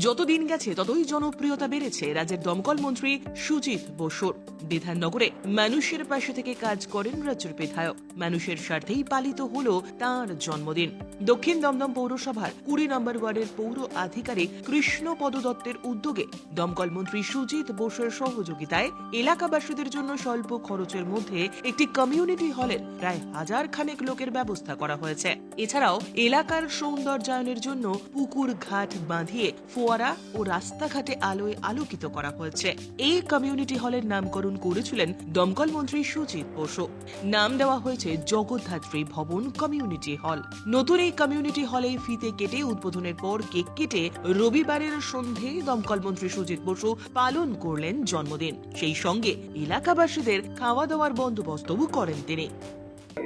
যত দিন গেছে, ততই জনপ্রিয়তা বেড়েছে রাজ্যের দমকল মন্ত্রী সুজিত বসুর। বিধাননগরে মানুষের পাশে থেকে কাজ করেন রাজ্যের বিধায়ক। মানুষের স্বার্থেই পালিত হলো তার জন্মদিন। দক্ষিণ দমদম পৌরসভার কুড়ি নম্বর ওয়ার্ডের পৌর আধিকারিক কৃষ্ণপদ দত্তের উদ্যোগে দমকল মন্ত্রী সুজিত বসুর সহযোগিতায় এলাকাবাসীদের জন্য স্বল্প খরচের মধ্যে একটি কমিউনিটি হলের প্রায় হাজার খানেক লোকের ব্যবস্থা করা হয়েছে। এছাড়াও এলাকার সৌন্দর্যায়নের জন্য পুকুর ঘাট বাঁধিয়ে ফোয়ারা ও রাস্তাঘাটে আলোয় আলোকিত করা হয়েছে। এই কমিউনিটি হলের নামকরণ করেছিলেন দমকল মন্ত্রী সুজিত বসু। নাম দেওয়া হয়েছে জগদ্ধাত্রী ভবন কমিউনিটি হল নতুন এই কমিউনিটি হলে ফিতে কেটে উদ্বোধনের পর কেক কেটে রবিবারের সন্ধে দমকল মন্ত্রী সুজিত বসু পালন করলেন জন্মদিন। সেই সঙ্গে এলাকাবাসীদের খাওয়া দাওয়ার বন্দোবস্তও করেন তিনি।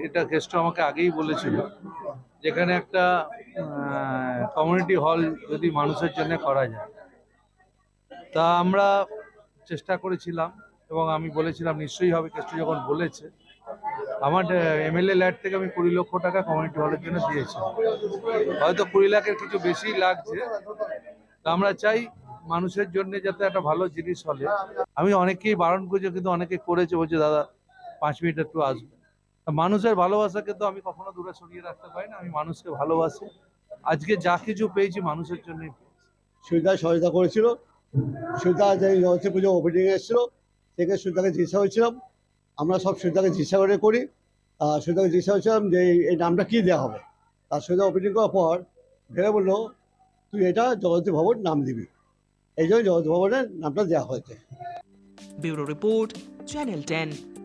এটা কেসটা আমাকে আগেই বলেছিল। যেখানে একটা কমিউনিটি হল যদি মানুষের জন্য করা যায়। তা আমরা চেষ্টা করেছিলাম এবং আমি বলেছিলাম, নিশ্চয়ই হবে কেসটা যখন বলেছে, আমার এমএলএ ল্যাড থেকে আমি কুড়ি লক্ষ টাকা কমিউনিটি হলের জন্য দিয়েছি। হয়তো কুড়ি লাখের কিছু বেশি লাগছে। তা আমরা চাই মানুষের জন্য যাতে একটা ভালো জিনিস হলে। আমি অনেকেই বারণ করেছি, কিন্তু অনেকে করেছে, বলছে, দাদা, পাঁচ মিনিট একটু আসবে। মানুষের ভালোবাসাকে তো আমি কখনো দূরে সরিয়ে রাখতে পারি না আমি মানুষকে ভালোবাসি। আজকে যা কিছু পেয়েছি মানুষের পেয়েছি। সুবিধা সহায়তা করেছিল সুবিধা যে জগতী পুজো ওপেনিং এসেছিল থেকে সুবিধাকে জিজ্ঞাসা হয়েছিলাম আমরা সব সুবিধাকে জিজ্ঞাসা করে করি আর সুবিধাকে জিজ্ঞাসা হয়েছিলাম যে এই- এই নামটা কী দেওয়া হবে? তার সুবিধা ওপেনিং করার পর ভেবে বলল তুই এটা জগতী ভবন নাম দিবি। এই জন্য জগতী ভবনের নামটা দেওয়া হয়েছে। Bureau report channel ten.